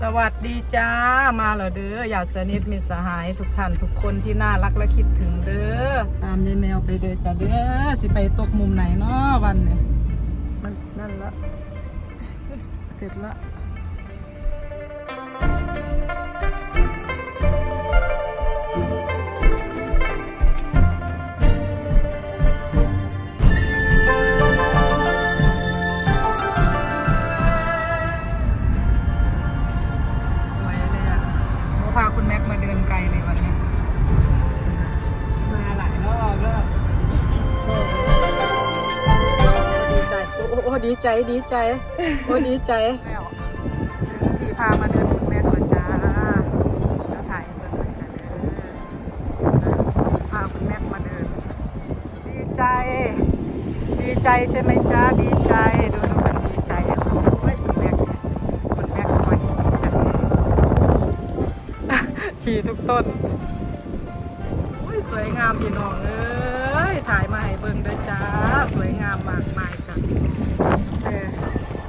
สวัสดีจ้ามาเหรอเด้ออย่าสนิทมิตรสหายทุกท่านทุกคนที่น่ารักและคิดถึงเด้อตามยายแมวไปเด้อจ้าเด้อสิไปตกมุมไหนเนาะวันนี้มันนั่นละ เสร็จละ ใจดีใจโอ้ดีใจแล้วถึงที่พามาเดินคุณแม็กแล้วจ้าแล้วถ่ายให้เบิ่งแล้วจ้าเด้อพาคุณแม็กมาเดิน ดีใจ ดีใจใช่ไหมจ้าดีใจดูดูมันดีใจโอ้ยคุณแม่คุณแม็กคอยดีใจฉีทุกต้น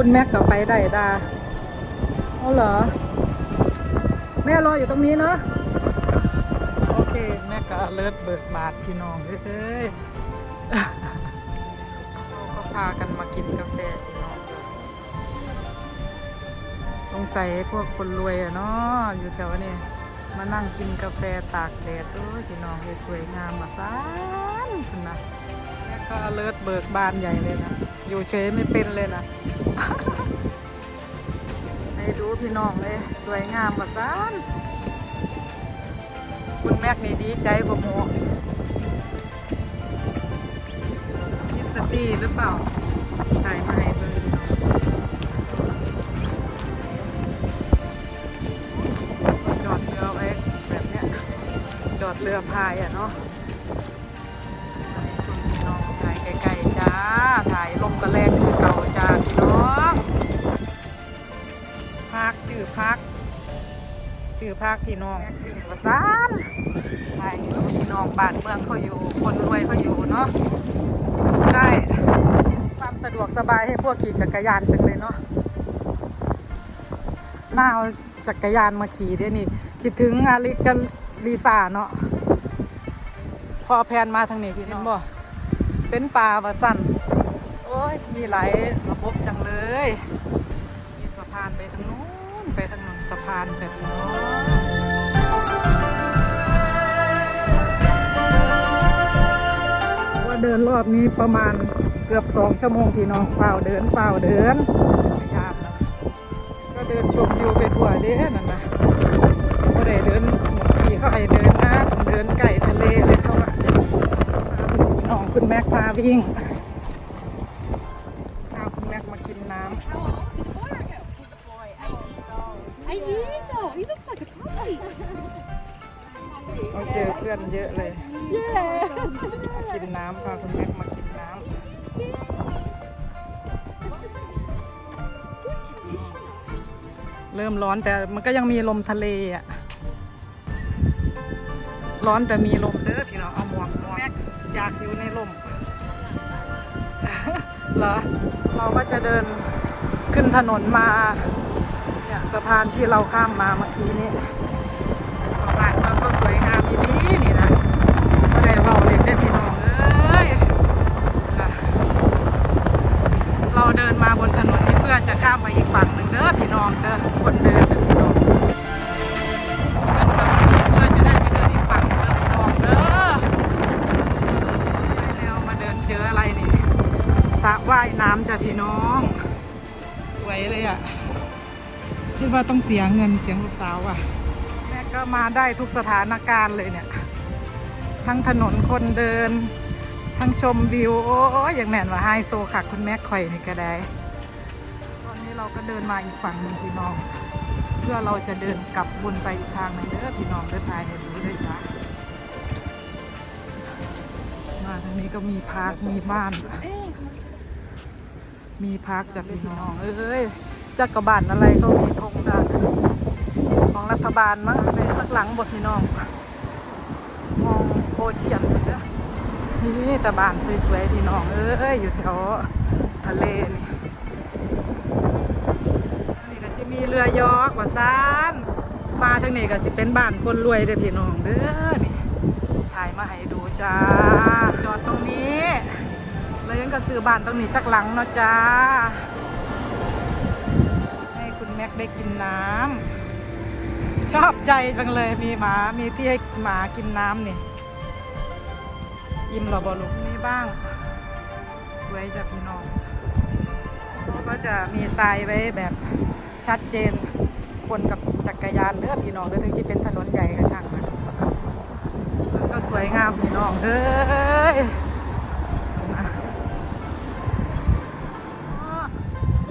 คุณแม็กก็ไปได้ดาเอาเหรอ แม่รออยู่ตรงนี้เนาะโอเค แม่ก็เลิศเบิกบาทพี่น้องเอ้ยเราก็พากันมากินกาแฟพี่น้อง สงสัยพวกคนรวยอะเนาะอยู่แถวนี้มานั่งกินกาแฟตากแดดด้วยพี่น้องเลยสวยงามมาซานคุณนะแล้วก็เลิศเบิกบานใหญ่เลยนะ อยู่เฉยไม่เป็นเลยนะให้ดูพี่น้องเลย สวยงามมาซานคุณแม็กนี่ดีใจกว่าหมูคิดสตีหรือเปล่าถ่ายมาให้เพี่องจอดเรือไว้แบบเนี้ย จอดเรือพายอะเนาะ แรงคือเก่าจ้าพี่น้องพักชื่อพัก ชื่อพักพี่น้องประสานถ่ายให้พี่น้องบ้านเมืองเขาอยู่ คนรวยเขาอยู่เนาะใช่ความสะดวกสบายให้พวกขี่จักรยานจังเลยเนาะหน่าจักรยานมาขี่ด้วยนี่คิดถึงอาลิสกับลีซาเนาะพอแพนมาทางนี้พี่เห็นบ่เป็นป่าวะสัน ยมีหลายระบบจังเลย มีสะพานไปทางนู้นไปทางนู้นสะพานจะพี่น้องว่าเดินรอบนี้ประมาณเกือบสองชั่วโมงพี่น้องเฝ้าเดินเฝ้าเดินพยายามนะก็เดินชมวิวไปทั่วเด้นั่นนะก็ได้เดินหมดที่เขาให้เดินนะต้องเดินไก่ทะเลเลยเขาอะน้องคุณแม็กพาวิ่ง Eight years old. He looks like a puppy. ำเราเจอเพื่อนเยอะเลย Yeah. มากินน้ำพาคุณแม็กมากินน้ Good conditioner. ำเริ่มร้อนแต่มันก็ยังมีลมทะเลอะร้อนแต่มีลมเด้อพี่น้องเอาหมวกหมวกแม็กอยากอยู่ในลม เหรอเราก็จะเดินขึ้นถนนมาเนี่ย สะพานที่เราข้ามมาเมื่อกี้นี้บ้านเราก็สวยงามที่นี้นี่นะก็ได้เว่าเล่นได้พี่น้องเอ้ยเราเดินมาบนถนนที่เพื่อจะข้ามไปอีกฝั่งหนึ่งเด้อพี่น้องเด้อคนเดิน ว่าต้องเสียเงินเสียงลูกสาวอะ แม่ก็มาได้ทุกสถานการณ์เลยเนี่ย ทั้งถนนคนเดิน ทั้งชมวิว โอ้ยอย่างแม่นว่าไฮโซค่ะคุณแม่ข่อยนี่ก็ได้ ตอนนี้เราก็เดินมาอีกฝั่งหนึ่งพี่น้อง เพื่อเราจะเดินกลับบุญไปอีกทางหนึงเด้อพี่น้องเดินทายให้ดูด้วยจ้ะมาทางนี้ก็มีพาร์คมีบ้าน มีพักจากพี่น้องเอ้ย จักรบาลอะไรก็มีธงดาของรัฐบาลมั้งไปสักหลังบทพี่น้อง มองโอเชียนเลยนี่แต่บานสวยๆพี่น้อง เอ้ยอยู่แถวทะเลนี่นนี้ก็จิมีเรือยอกว่าซานมาทางนี้ก็สิเป็นบ้านคนรวยเด้อพี่น้องเด้อนี่ถ่ายมาให้ดูจ้า จอดตรงนี้ แล้วยังก็ซื้อบ้านตรงนี้จักหลังเนาะจ้า แม็กได้กินน้ำชอบใจจังเลยมีหมามีที่ให้หมากินน้ำนี่ยิ้มหรอบอลูกนี่บ้าง สวยจ้ะพี่น้องเขาก็จะมีทรายไว้แบบชัดเจน คนกับจักรยานเด้อพี่น้องเด้อถึงที่เป็นถนนใหญ่ก็ช่างมันมันก็สวยงามพี่น้องเด้อ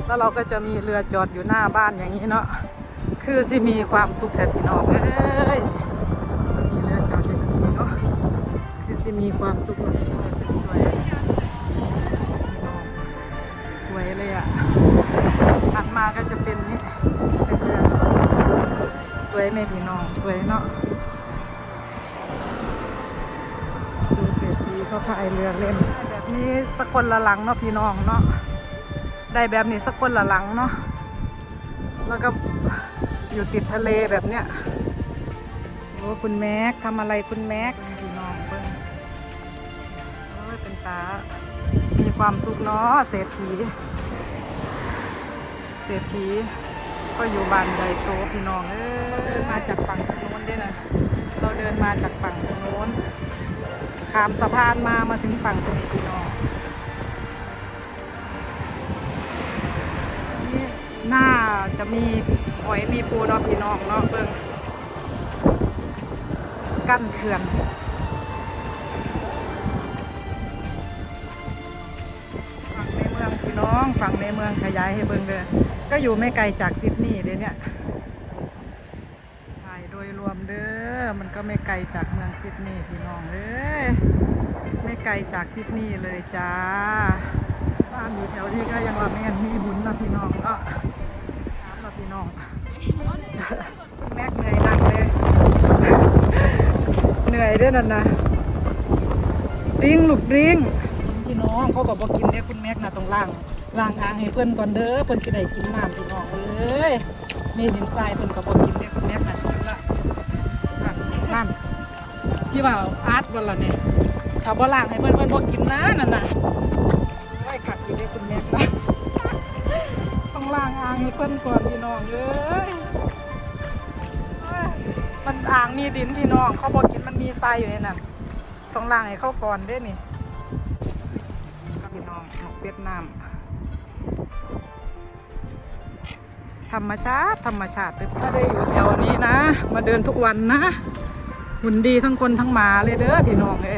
แล้วเราก็จะมีเรือจอดอยู่หน้าบ้านอย่างนี้เนาะคือสิมีความสุขแต่พี่น้องเอ้ยมีเรือจอดอยู่จังสีเนาะคือสิมีความสุขกับพี่น้องสวยๆพี่น้องสวยเลยอะถัดมาก็จะเป็นนี่เป็นเรือจอดสวยไหมพี่น้องสวยเนาะดูเศรษฐีเขาพายเรือเล่นแบบนี้สักคนละหลังเนาะพี่น้องเนาะ ได้แบบนี้สักคนละหลังเนาะแล้วก็อยู่ติดทะเลแบบเนี้ยโอ้คุณแม็กทำอะไรคุณแม็กพี่น้องเบิ้งโอ้ยเป็นตา มีความสุขเนาะเศรษฐีเศรษฐีก็อยู่บ้านใหญ่โตพี่น้องเอ้ยมาจากฝั่งโน้นด้วยนะเราเดินมาจากฝั่งโน้นข้ามสะพานมามาถึงฝั่งตรงนี้พี่น้อง หน้าจะมีหอยมีปูเนาะพี่น้องเนาะเบิ่งกั้นเขื่อนฝั่งในเมืองพี่น้องฝั่งในเมืองขยายให้เบิ่งเลยก็อยู่ไม่ไกลจากซิดนีย์เลยเนี่ยถ่ายโดยรวมเด้อมันก็ไม่ไกลจากเมืองซิดนีย์พี่น้องเอ้ยไม่ไกลจากซิดนีย์เลยจ้าบ้านอยู่แถวนี้ก็ยังว่าแม่นมีบุญนะพี่น้องก็ามเราพี่น้อง แม็กเหนื่อยหนักเลย เหนื่อยด้วยนั่นนะริงลูกริงพี่น้องเขาก็บอกกินได้คุณแม็กนะตรงล่างล่างอ่างให้เพื่อนก่อนเด้อเพื่อนสิได้กินน้ำพี่น้องเอ้ยมีดินทรายเพื่อนก็บอกกินได้คุณแม็กนะกินละนั่นนั่นที่ว่าอาร์ตวันละเนี่ยถ้าบ่ล่างให้เพื่อนเพื่อนบอกกินนะนั่นนะไว้ขัดอยู่ในคุณแม่นะต้องล้างอ่างให้เพิ่อนก่อนพี่น้องเลยเอ้ยมันอ่างมีดินพี่น้องเขาบอกกิน มีทรายอยู่ในนั้นต้องล้างให้เข้าก่อนเด้นี่กับพี่น้องนกเวียดนามธรรมชาติธรรมชาติเลยถ้าได้อยู่แถวนี้นะ มาเดินทุกวันนะหุ่นดีทั้งคนทั้งหมาเลยเด้อพี่น้องเอ้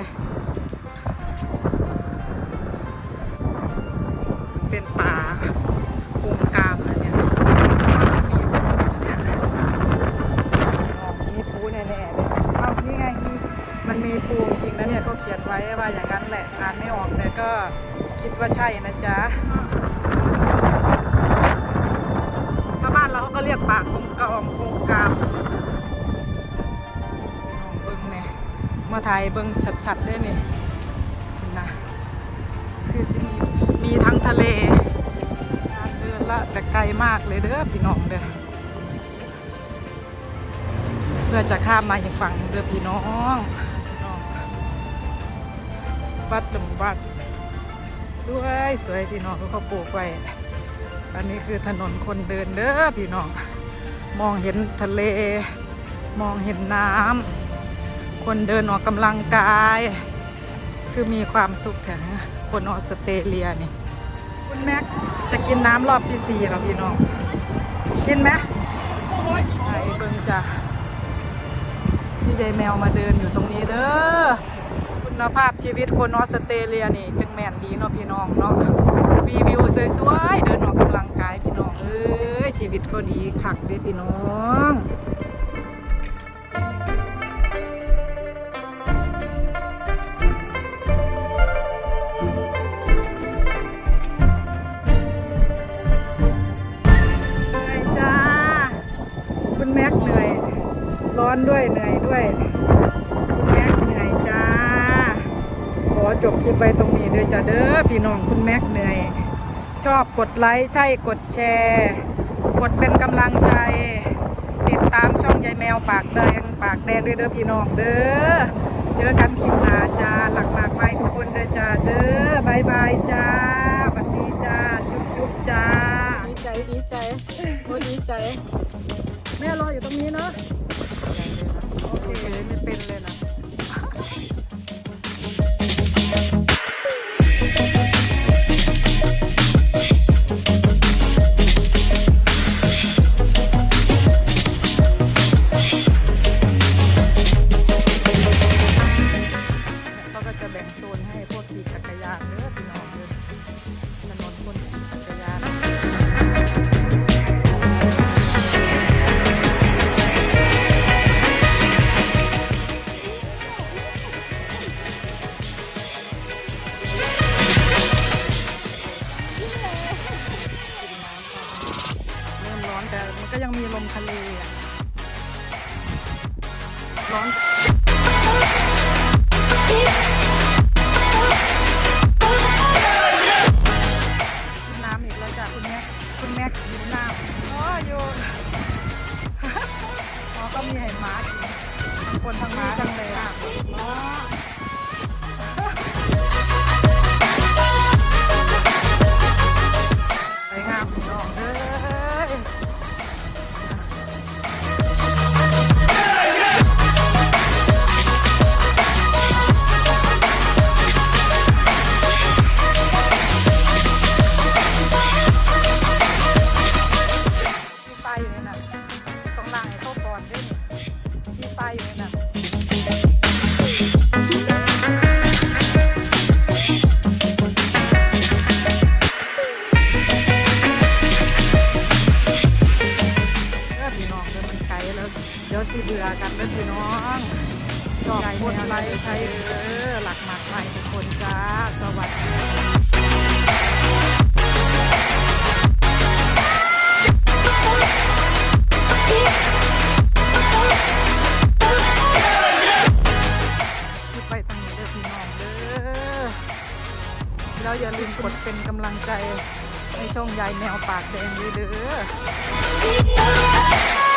านเราเขาก็เรียกป่ากงกามโกงกามลองเบิ้งเนี่ยมาถ่ายเบิ้งชัดๆด้วยนี่นะคือสิมีมีทั้งทะเลทางเดินละแต่ไกลมากเลยเด้อพี่น้องเด้อเพื่อจะข้ามมาอีกฝั่งเด้อพี่น้องวัดดุมวัดสวยสวยพี่น้องเขาปลูกไว้อันนี้คือถนนคนเดินเด้อพี่น้อง มองเห็นทะเล มองเห็นน้ำ คนเดินออกกำลังกาย คือมีความสุขแถงคนออสเตรเลียนี่ คุณแม็กจะกินน้ำรอบที่สี่แล้วพี่น้อง กินไหมไปเบิ่งจ้ะพี่ยายแมวมาเดินอยู่ตรงนี้เด้อ คุณภาพชีวิตคนออสเตรเลียนี่จังแม่นดีเนาะพี่น้องเนาะมีวิวสวยๆ เดินออกกำลังกายพี่น้องเอ้ย ชีวิตก็ดีคักเด้พี่น้องเหนื่อยจ้าคุณแม็กเหนื่อยร้อนด้วยเหนื่อยด้วยคุณแม็กเหนื่อยจ้า ขอจบคลิปไว้ตรงนี้ด้วยจ้าเด้อพี่น้องคุณแม็กเหนื่อย ชอบกดไลค์ใช่กดแชร์ กดเป็นกำลังใจ ติดตามช่องยายแมวปากแดงปากแดงด้วยเด้อพี่น้องเด้อเจอกันคลิปหน้าจ้าหลักมากไปทุกคนเด้อจ้าเด้อบายบายจ้าสวัสดีจ้าจุ๊บจุ๊บจ้าดีใจดีใจโอ้ดีใจ ก็ยังมีลมทะเลอะร้อนนน้ำอีกแล้วจ้ะคุณแม่คุณแม่กินน้ำอ๋ออยู่อ๋อก็มีให้หมากินทั้งคนทั้งหมาจังเลยอะ เป็นกำลังใจให้ช่องยายแมวปากแดงดีเด้อ